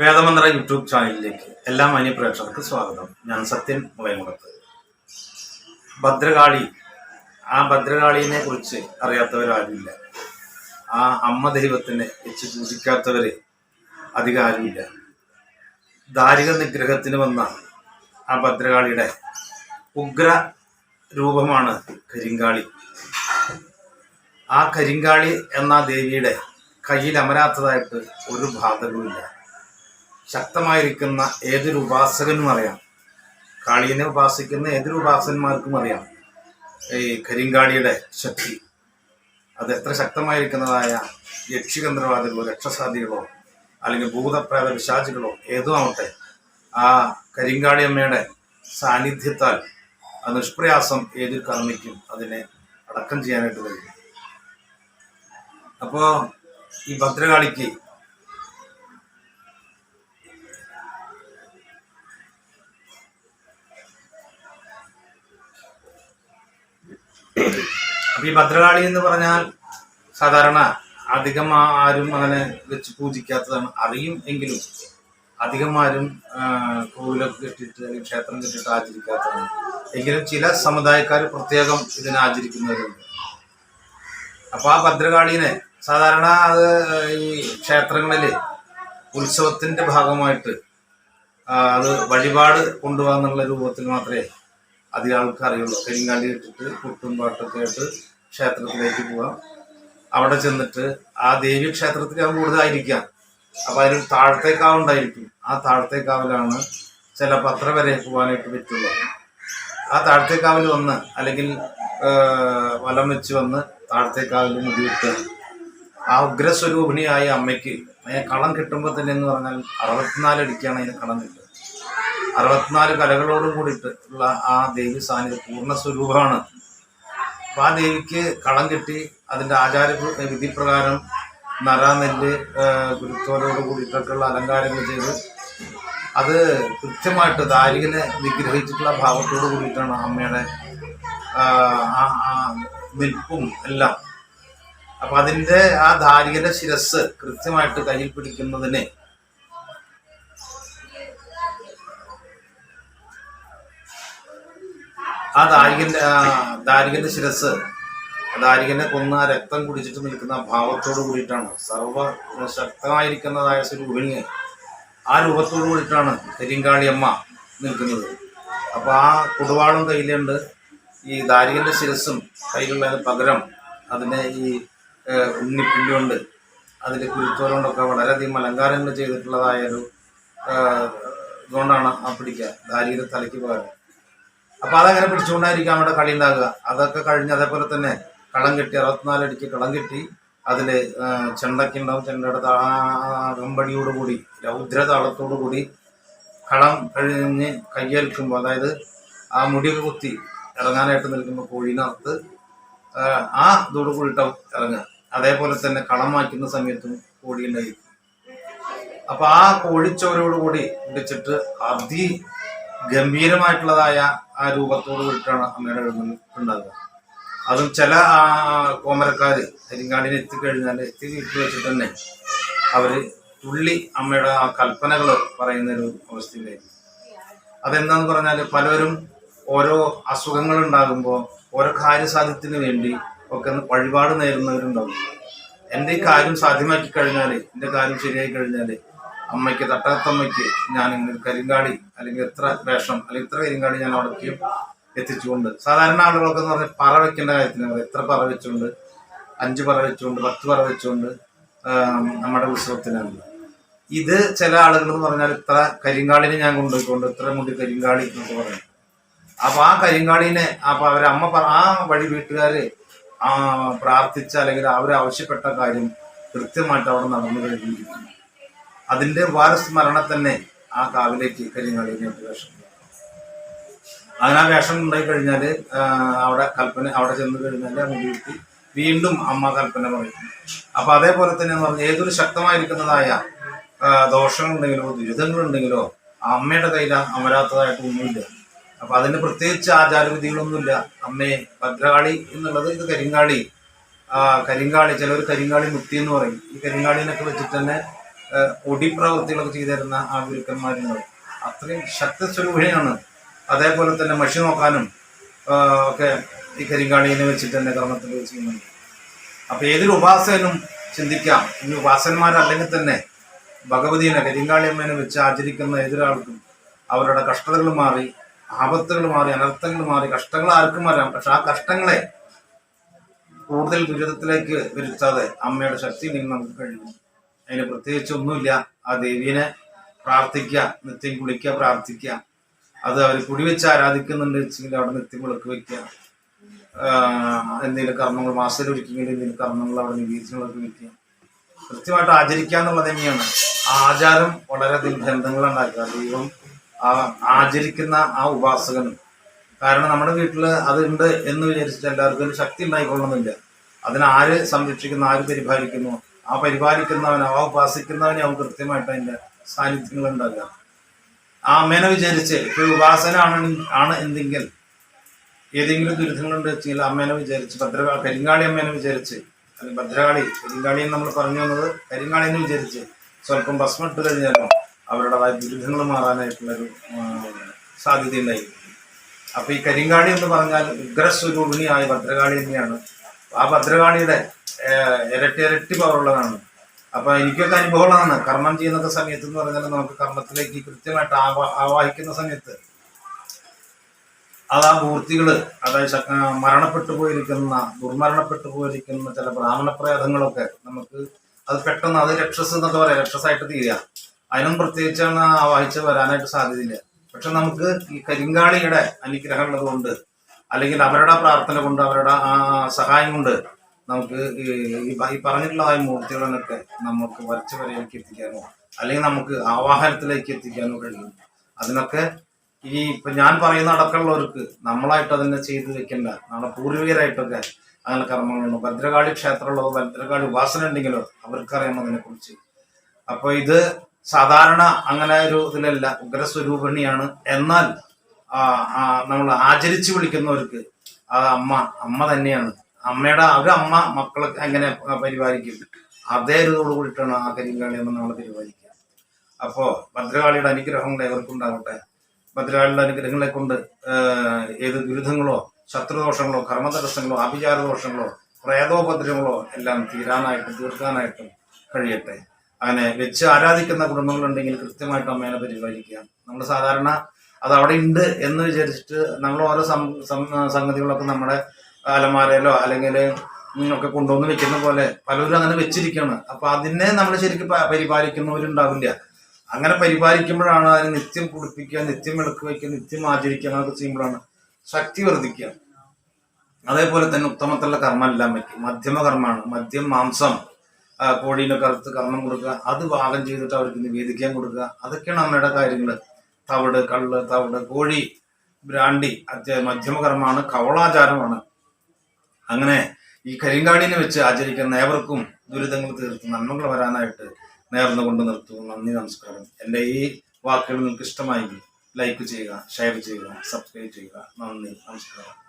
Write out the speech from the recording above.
വേദമന്ത്ര YouTube ചാനലിലേക്ക് എല്ലാ മാന്യ പ്രേക്ഷകർക്ക് സ്വാഗതം. ഞാൻ സത്യൻ മുളയമുടത്ത് ഭദ്രകാളി. ആ ഭദ്രകാളിനെ കുറിച്ച് അറിയാത്തവരാരുമില്ല. ആ അമ്മ ദൈവത്തിനെ വെച്ച് പൂജിക്കാത്തവര് അധികം ആരുമില്ല ദാരിക നിഗ്രഹത്തിന് വന്ന ആ ഭദ്രകാളിയുടെ ഉഗ്ര രൂപമാണ് കരിങ്കാളി. ആ കരിങ്കാളി എന്ന ദേവിയുടെ കയ്യിൽ അമരാത്തതായിട്ട് ഒരു ബാധകവുമില്ല. ശക്തമായിരിക്കുന്ന ഏതൊരു ഉപാസകനും അറിയാം. കാളിയനെ ഉപാസിക്കുന്ന ഏതൊരു ഉപാസന്മാർക്കും അറിയാം. ഈ കരിങ്കാളിയുടെ ശക്തി. അത് എത്ര ശക്തമായിരിക്കുന്നതായ യക്ഷികന്ധ്രവാദികളോ രക്ഷസാധികളോ അല്ലെങ്കിൽ ഭൂതപ്രേത വിശാചികളോ ഏതോ ആവട്ടെ ആ കരിങ്കാളി അമ്മയുടെ സാന്നിധ്യത്താൽ ആ നിഷ്പ്രയാസം ഏതൊരു കർമ്മിക്കും അതിനെ അടക്കം ചെയ്യാനായിട്ട് കഴിയും. അപ്പോൾ ഈ ഭദ്രകാളിക്ക് ഈ ഭദ്രകാളി എന്ന് പറഞ്ഞാൽ സാധാരണ അധികം ആരും അങ്ങനെ വെച്ച് പൂജിക്കാത്തതാണ്. അറിയും എങ്കിലും അധികം ആരും കോവിലൊക്കെ കെട്ടിട്ട് അല്ലെങ്കിൽ ക്ഷേത്രം കെട്ടിട്ട് ആചരിക്കാത്തതാണ്. എങ്കിലും ചില സമുദായക്കാർ പ്രത്യേകം ഇതിനെ ആചരിക്കുന്നവരുണ്ട്. അപ്പോൾ ആ ഭദ്രകാളീനെ സാധാരണ അത് ഈ ക്ഷേത്രങ്ങളിൽ ഉത്സവത്തിന്റെ ഭാഗമായിട്ട് അത് വഴിപാട് കൊണ്ടുപോകാന്നുള്ള രൂപത്തിൽ മാത്രമേ അധികം അറിയുള്ളൂ കരിങ്കാലി ഇട്ടിട്ട് കുട്ടും പാട്ടൊക്കെ ആയിട്ട് ക്ഷേത്രത്തിലേക്ക് പോവാം. അവിടെ ചെന്നിട്ട് ആ ദേവി ക്ഷേത്രത്തിലാണ് കൂടുതലായിരിക്കാം. അപ്പൊ അതിന് താഴത്തേക്കാവുണ്ടായിരിക്കും ആ താഴത്തേക്കാവിലാണ് ചില പത്ര വരെ പോകാനായിട്ട് പറ്റുള്ളൂ. ആ താഴത്തേക്കാവിൽ വന്ന് അല്ലെങ്കിൽ വലം വെച്ച് വന്ന് താഴത്തേക്കാവിൽ മുടിവിട്ട് ആ ഉഗ്രസ്വരൂപിണിയായ അമ്മയ്ക്ക് കളം കിട്ടുമ്പോൾ തന്നെ എന്ന് പറഞ്ഞാൽ അറുപത്തിനാല് അടിക്കാണ് അതിന് കളം കിട്ടുക. അറുപത്തിനാല് കലകളോടും കൂടിയിട്ട് ഉള്ള ആ ദേവി സാന്നിധ്യം പൂർണ സ്വരൂപമാണ്. അപ്പം ആ ദേവിക്ക് കളം കിട്ടി അതിന്റെ ആചാര വിധിപ്രകാരം നര നെല്ല് ഗുരുത്തോലോട് കൂടിയിട്ടൊക്കെയുള്ള അലങ്കാരങ്ങൾ ചെയ്ത് അത് കൃത്യമായിട്ട് ദാരികനെ വിഗ്രഹിച്ചിട്ടുള്ള ഭാവത്തോട് കൂടിയിട്ടാണ് അമ്മയുടെ നിൽപ്പും എല്ലാം. അപ്പം അതിന്റെ ആ ദാരികന്റെ ശിരസ് കൃത്യമായിട്ട് കയ്യിൽ പിടിക്കുന്നതിന് ആ ദാരികന്റെ ആ ദാരികന്റെ ശിരസ് ദാരികനെ കൊന്ന രക്തം കുടിച്ചിട്ട് നിൽക്കുന്ന ഭാവത്തോട് കൂടിയിട്ടാണ്. സർവ ശക്തമായിരിക്കുന്നതായ സ്വരൂപിണിയെ ആ രൂപത്തോട് കൂടിയിട്ടാണ് അമ്മ നിൽക്കുന്നത്. അപ്പൊ ആ കുടുവാളും കയ്യിലുണ്ട്. ഈ ദാരികന്റെ ശിരസും കയ്യിലുള്ളതിന് പകരം അതിനെ ഈ ഉണ്ണിപ്പിണ്ടി കൊണ്ട് അതിന്റെ കുരുത്തോല വളരെയധികം അലങ്കാരങ്ങൾ ചെയ്തിട്ടുള്ളതായ ഒരു ഇതുകൊണ്ടാണ് ആ പിടിക്കുക ദാരികന്റെ തലയ്ക്ക് പകരം. അപ്പൊ അതങ്ങനെ പിടിച്ചുകൊണ്ടായിരിക്കും അവിടെ കളി ഉണ്ടാകുക അതൊക്കെ കഴിഞ്ഞ് അതേപോലെ തന്നെ കളം കെട്ടി അറുപത്തിനാല് അടിക്ക് കളം കെട്ടി അതിൽ ആ, ചെണ്ടയ്ക്ക് ഉണ്ടാവും. ചെണ്ടയുടെ അകമ്പടിയോട് കൂടി രൗദ്ര താളത്തോടു കൂടി കളം കഴിഞ്ഞ് കയ്യേൽക്കുമ്പോൾ അതായത് ആ മുടിയൊക്കെ കുത്തി ഇറങ്ങാനായിട്ട് നിൽക്കുമ്പോൾ കോഴിനകത്ത് ആ, ആ ഇതോട് കൂടിയിട്ടാവും ഇറങ്ങുക. അതേപോലെ തന്നെ കളം മാറ്റുന്ന സമയത്തും കോഴി ഉണ്ടായിരിക്കും. അപ്പൊ ആ കോഴിച്ചോരോടുകൂടി പിടിച്ചിട്ട് അതി ഗംഭീരമായിട്ടുള്ളതായ ആ രൂപത്തോട് കൂടിയിട്ടാണ് അമ്മയുടെ ഉണ്ടാകുക. അതും ചില കോമരക്കാർ കരിങ്കാടിനെ എത്തിക്കഴിഞ്ഞാൽ എത്തി വീട്ടിൽ വെച്ചിട്ട് തന്നെ അവർ തുള്ളി അമ്മയുടെ ആ കൽപ്പനകൾ പറയുന്ന ഒരു അവസ്ഥയിലായിരുന്നു അതെന്താന്ന് പറഞ്ഞാൽ പലരും ഓരോ അസുഖങ്ങൾ ഉണ്ടാകുമ്പോൾ ഓരോ കാര്യസാധ്യത്തിന് വേണ്ടി ഒക്കെ വഴിപാട് നേരുന്നവരുണ്ടാവും. എന്റെ ഈ കാര്യം സാധ്യമാക്കി കഴിഞ്ഞാൽ എന്റെ കാര്യം ശരിയായി കഴിഞ്ഞാൽ അമ്മയ്ക്ക് തട്ടകത്തമ്മയ്ക്ക് ഞാൻ ഇങ്ങനെ കരിങ്കാടി അല്ലെങ്കിൽ എത്ര വേഷം അല്ലെങ്കിൽ ഇത്ര കരിങ്കാടി ഞാൻ അവിടേക്ക് എത്തിച്ചുകൊണ്ട്. സാധാരണ ആളുകളൊക്കെ എന്ന് പറഞ്ഞാൽ പറ വെക്കേണ്ട കാര്യത്തിന് എത്ര പറ വെച്ചുകൊണ്ട് അഞ്ച് പറ വെച്ചുകൊണ്ട് പത്ത് പറ വെച്ചുകൊണ്ട് നമ്മുടെ ഉത്സവത്തിനാണ്. ഇത് ചില ആളുകൾ എന്ന് പറഞ്ഞാൽ ഇത്ര കരിങ്കാളിനെ ഞാൻ കൊണ്ടുപോയിക്കൊണ്ട് ഇത്ര മുടി കരിങ്കാളി എന്നൊക്കെ പറയും. അപ്പൊ ആ കരിങ്കാളിനെ അപ്പൊ അവരമ്മ ആ വഴി വീട്ടുകാര് പ്രാർത്ഥിച്ച അല്ലെങ്കിൽ അവർ ആവശ്യപ്പെട്ട കാര്യം കൃത്യമായിട്ട് അവിടെ നടന്നു കഴിഞ്ഞിരിക്കുന്നു. അതിന്റെ വാരസ്മരണ തന്നെ ആ കാവിലേക്ക് കരിങ്കാളിനെ വേഷം അങ്ങനെ ആ വേഷം ഉണ്ടായി കഴിഞ്ഞാൽ അവിടെ കൽപ്പന അവിടെ ചെന്ന് കഴിഞ്ഞാൽ മുടി കിട്ടി വീണ്ടും അമ്മ കൽപ്പന പറയും. അപ്പൊ അതേപോലെ തന്നെ എന്ന് പറഞ്ഞാൽ ഏതൊരു ശക്തമായിരിക്കുന്നതായ ദോഷങ്ങളുണ്ടെങ്കിലോ ദുരിതങ്ങളുണ്ടെങ്കിലോ ആ അമ്മയുടെ കയ്യിൽ അമരാത്തതായിട്ടൊന്നുമില്ല അപ്പൊ അതിന് പ്രത്യേകിച്ച് ആചാരവിധികളൊന്നുമില്ല. അമ്മയെ ഭദ്രകാളി എന്നുള്ളത് ഇത് കരിങ്കാളി. കരിങ്കാളി ചിലർ കരിങ്കാളി മുത്തി എന്ന് പറയും. ഈ കരിങ്കാളിനൊക്കെ വെച്ചിട്ട് തന്നെ ഒടിപ്രവൃത്തികളൊക്കെ ചെയ്തു തരുന്ന ആ ഗുരുക്കന്മാരുണ്ട് അത്രയും ശക്തസ്വരൂപിണിയാണ് അതേപോലെ തന്നെ മഷി നോക്കാനും ഒക്കെ ഈ കരിങ്കാളിനെ വെച്ചിട്ട് തന്നെ കർമ്മത്തിൽ ചെയ്യുന്നുണ്ട്. അപ്പൊ ഏതൊരു ഉപാസകനും ചിന്തിക്കാം. ഇനി ഉപാസന്മാരല്ലെങ്കിൽ തന്നെ ഭഗവതിനെ കരിങ്കാളിയമ്മേനെ വെച്ച് ആചരിക്കുന്ന ഏതൊരാൾക്കും അവരുടെ കഷ്ടതകൾ മാറി ആപത്തുകൾ മാറി അനർത്ഥങ്ങൾ മാറി കഷ്ടങ്ങൾ ആർക്കും വരാം. പക്ഷെ ആ കഷ്ടങ്ങളെ കൂടുതൽ ദുരിതത്തിലേക്ക് വരുത്താതെ അമ്മയുടെ ശക്തി നിങ്ങൾ നമുക്ക് കഴിയും. അതിന് പ്രത്യേകിച്ച് ഒന്നുമില്ല ആ ദേവീനെ പ്രാർത്ഥിക്കുക നിത്യം കുളിക്കുക പ്രാർത്ഥിക്കുക. അത് അവർ കുടിവെച്ച് ആരാധിക്കുന്നുണ്ട് വെച്ചെങ്കിൽ അവിടെ നിത്യം വിളക്ക് വെക്കുക എന്തെങ്കിലും കർമ്മങ്ങൾ മാസത്തിൽ ഒരിക്കലെങ്കിലും എന്തെങ്കിലും കർമ്മങ്ങൾ അവിടെ നിവേദിച്ചുകളൊക്കെ വെക്കുക കൃത്യമായിട്ട് ആചരിക്കുക എന്നുള്ളത് തന്നെയാണ്. ആചാരം വളരെയധികം ബന്ധങ്ങൾ ഉണ്ടാക്കുക ദൈവം ആ ആചരിക്കുന്ന ആ ഉപാസകനും. കാരണം നമ്മുടെ വീട്ടിൽ അതുണ്ട് എന്ന് വിചാരിച്ചിട്ട് എല്ലാവർക്കും ശക്തി ഉണ്ടായിക്കൊള്ളുന്നില്ല അതിനാര് സംരക്ഷിക്കുന്നു ആര് പരിപാലിക്കുന്നു ആ പരിപാലിക്കുന്നവൻ ആ ഉപാസിക്കുന്നവനെ അവൻ കൃത്യമായിട്ട് അതിന്റെ സാന്നിധ്യങ്ങൾ ഉണ്ടാകുക ആ അമ്മേനെ വിചാരിച്ച് ഇപ്പൊ ഉപാസന ആണ് ആണ് എന്തെങ്കിൽ ഏതെങ്കിലും ദുരിതങ്ങളുണ്ട് വെച്ചെങ്കിൽ അമ്മേനെ വിചാരിച്ച് ഭദ്രകാ കരിങ്കാളി അമ്മേനെ വിചാരിച്ച് അല്ലെങ്കിൽ ഭദ്രകാളി കരിങ്കാളി എന്ന് നമ്മൾ പറഞ്ഞു വന്നത് കരിങ്കാളി എന്ന് വിചാരിച്ച് സ്വല്പം ഭസ്മം ഇട്ട് കഴിഞ്ഞാലോ അവരുടേതായ ദുരിതങ്ങൾ മാറാനായിട്ടുള്ളൊരു ആ, സാധ്യതയുണ്ടായിരിക്കും അപ്പൊ ഈ കരിങ്കാളി എന്ന് പറഞ്ഞാൽ ഉഗ്രസ്വരൂപിണിയായ ഭദ്രകാളി തന്നെയാണ്. ആ ഭദ്രകാളിയുടെ ഇരട്ടി ഇരട്ടി പവറുള്ളതാണ് അപ്പൊ എനിക്കൊക്കെ അനുഭവമുള്ളതാണ്. കർമ്മം ചെയ്യുന്ന സമയത്ത് എന്ന് പറഞ്ഞാൽ നമുക്ക് കർമ്മത്തിലേക്ക് കൃത്യമായിട്ട് ആവാഹിക്കുന്ന സമയത്ത് അത് ആ മൂർത്തികൾ അതായത് മരണപ്പെട്ടു പോയിരിക്കുന്ന ദുർമരണപ്പെട്ടു പോയിരിക്കുന്ന ചില ബ്രാഹ്മണ പ്രേതങ്ങളൊക്കെ നമുക്ക് അത് പെട്ടെന്ന് അത് രക്ഷസ് എന്നൊക്കെ പറയാം. രക്ഷസായിട്ട് തീരുക അതിനും പ്രത്യേകിച്ചാണ് ആവാഹിച്ച് വരാനായിട്ട് സാധ്യതയില്ല. പക്ഷെ നമുക്ക് ഈ കരിങ്കാളിയുടെ അനുഗ്രഹം കൊണ്ട് അല്ലെങ്കിൽ അവരുടെ പ്രാർത്ഥന കൊണ്ട് അവരുടെ സഹായം കൊണ്ട് നമുക്ക് ഈ പറഞ്ഞിട്ടുള്ളതായ മൂർത്തികളെന്നൊക്കെ നമുക്ക് വരച്ച വരയിലേക്ക് എത്തിക്കാനോ അല്ലെങ്കിൽ നമുക്ക് ആവാഹനത്തിലേക്ക് എത്തിക്കാനോ കഴിയും. അതിനൊക്കെ ഈ ഇപ്പൊ ഞാൻ പറയുന്ന അടക്കമുള്ളവർക്ക് നമ്മളായിട്ട് അതിനെ ചെയ്തു വെക്കണ്ട. നമ്മുടെ പൂർവികരായിട്ടൊക്കെ അങ്ങനെ കർമ്മങ്ങളുണ്ട്. ഭദ്രകാളി ക്ഷേത്രമുള്ളതോ ഭദ്രകാളി ഉപാസന ഉണ്ടെങ്കിലോ അവർക്കറിയാം അതിനെ കുറിച്ച് അപ്പൊ ഇത് സാധാരണ അങ്ങനെ ഒരു ഇതിലല്ല ഉഗ്രസ്വരൂപിണിയാണ്. എന്നാൽ നമ്മൾ ആചരിച്ചു വിളിക്കുന്നവർക്ക് ആ അമ്മ അമ്മ തന്നെയാണ്. അമ്മയുടെ ഒരു അമ്മ മക്കളെ എങ്ങനെ പരിപാലിക്കും. അതേ ഇതോട് കൂടിയിട്ടാണ് ആ കരിങ്കാളി അമ്മ നമ്മളെ പരിപാലിക്കുക. അപ്പോ ഭദ്രകാളിയുടെ അനുഗ്രഹങ്ങൾ ഏവർക്കുണ്ടാകട്ടെ ഭദ്രകാളിയുടെ അനുഗ്രഹങ്ങളെ കൊണ്ട് ഏത് ദുരിതങ്ങളോ ശത്രുദോഷങ്ങളോ കർമ്മതടസ്സങ്ങളോ ആഭിചാരദോഷങ്ങളോ പ്രേതോപദ്രങ്ങളോ എല്ലാം തീരാനായിട്ടും തീർക്കാനായിട്ടും കഴിയട്ടെ. അങ്ങനെ വെച്ച് ആരാധിക്കുന്ന കുടുംബങ്ങളുണ്ടെങ്കിൽ കൃത്യമായിട്ട് അമ്മേനെ പരിപാലിക്കുക. നമ്മൾ സാധാരണ അത് അവിടെ ഉണ്ട് എന്ന് വിചാരിച്ചിട്ട് നമ്മൾ ഓരോ സംഗതികളൊക്കെ നമ്മുടെ അലമാരയിലോ അല്ലെങ്കിൽ ഒക്കെ കൊണ്ടുവന്ന് വെക്കുന്ന പോലെ പലരും അങ്ങനെ വെച്ചിരിക്കുകയാണ് അപ്പൊ അതിനെ നമ്മൾ ശരിക്കും പരിപാലിക്കുന്നവരുണ്ടാവില്ല. അങ്ങനെ പരിപാലിക്കുമ്പോഴാണ് അതിന് നിത്യം കുളിപ്പിക്കുക നിത്യം വിളക്ക് വയ്ക്കുക നിത്യം ആചരിക്കുക അങ്ങനെയൊക്കെ ചെയ്യുമ്പോഴാണ് ശക്തി വർദ്ധിക്കുക. അതേപോലെ തന്നെ ഉത്തമത്തുള്ള കർമ്മം എല്ലാം വയ്ക്കും മധ്യമ കർമ്മമാണ് മദ്യം മാംസം കോഴീനെ കറുത്ത് കർമ്മം കൊടുക്കുക. അത് പാകം ചെയ്തിട്ട് അവർക്ക് നിവേദിക്കാൻ കൊടുക്കുക. അതൊക്കെയാണ് അമ്മയുടെ കാര്യങ്ങൾ തവിട് കള്ള് തവിട് കോഴി ബ്രാണ്ടി അത്യ മധ്യമ കർമ്മമാണ് കവളാചാരമാണ്. അങ്ങനെ ഈ കരിങ്കാടിനെ വെച്ച് ആചരിക്കുന്ന ഏവർക്കും ദുരിതങ്ങൾ തീർത്ത് നന്മകൾ വരാനായിട്ട് നേർന്നുകൊണ്ട് നിർത്തുന്നു. നന്ദി നമസ്കാരം. എന്റെ ഈ വാക്കുകൾ നിങ്ങൾക്ക് ഇഷ്ടമായെങ്കിൽ ലൈക്ക് ചെയ്യുക ഷെയർ ചെയ്യുക സബ്സ്ക്രൈബ് ചെയ്യുക. നന്ദി നമസ്കാരം.